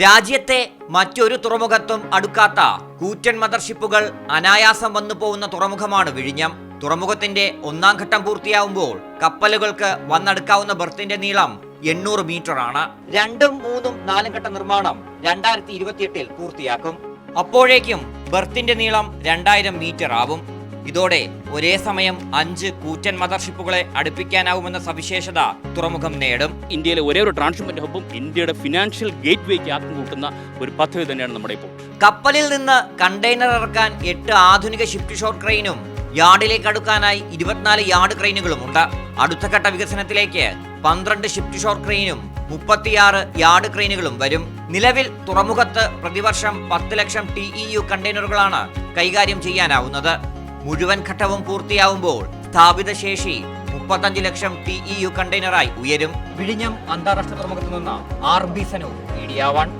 രാജ്യത്തെ മറ്റൊരു തുറമുഖത്തും അടുക്കാത്ത കൂറ്റൻ മദർഷിപ്പുകൾ അനായാസം വന്നു പോകുന്ന തുറമുഖമാണ് വിഴിഞ്ഞം. തുറമുഖത്തിന്റെ ഒന്നാം ഘട്ടം പൂർത്തിയാവുമ്പോൾ കപ്പലുകൾക്ക് വന്നടുക്കാവുന്ന ബർത്തിന്റെ നീളം എണ്ണൂറ് മീറ്റർ ആണ്. രണ്ടും മൂന്നും നാലും ഘട്ട നിർമ്മാണം രണ്ടായിരത്തി ഇരുപത്തിയെട്ടിൽ പൂർത്തിയാക്കും. അപ്പോഴേക്കും ബർത്തിന്റെ നീളം രണ്ടായിരം മീറ്റർ ആവും. ഇതോടെ ഒരേ സമയം അഞ്ച് കൂറ്റൻ മദർഷിപ്പുകളെ അടുപ്പിക്കാനാവുമെന്ന സവിശേഷത തുറമുഖം നേടും. ഇന്ത്യയിലെ ഒരേ ഒരു ട്രാൻസ്ഷിപ്മെന്റ് ഹബ്ബും ഇന്ത്യയുടെ ഫിനാൻഷ്യൽ ഗേറ്റ് വേക്ക് ആക്കം കൂട്ടുന്ന ഒരു പദ്ധതി തന്നെയാണ് നമ്മുടെ ഇപ്പോൾ. കപ്പലിൽ നിന്ന് കണ്ടെയ്നർ ഇറക്കാൻ എട്ട് ആധുനിക ഷിഫ്റ്റ് ഷോർ ക്രെയിനും യാർഡിലേക്ക് അടുക്കാനായി ഇരുപത്തിനാല് യാർഡ് ക്രെയിനുകളുമുണ്ട് അടുത്ത ഘട്ട വികസനത്തിലേക്ക് പന്ത്രണ്ട് ഷിഫ്റ്റ് ഷോർ ക്രെയിനും മുപ്പത്തിയാറ് യാർഡ് ക്രെയിനുകളും വരും. നിലവിൽ തുറമുഖത്ത് പ്രതിവർഷം പത്ത് ലക്ഷം ടി ഇ യു കണ്ടെയ്നറുകളാണ് കൈകാര്യം ചെയ്യാനാവുന്നത്. മുഴുവൻ ഘട്ടവും പൂർത്തിയാവുമ്പോൾ സ്ഥാപിത ശേഷി മുപ്പത്തഞ്ച് ലക്ഷം ടി ഇ യു കണ്ടെയ്നറായി ഉയരും. വിഴിഞ്ഞം അന്താരാഷ്ട്ര തുറമുഖത്ത് നിന്ന് R B Sanu media one.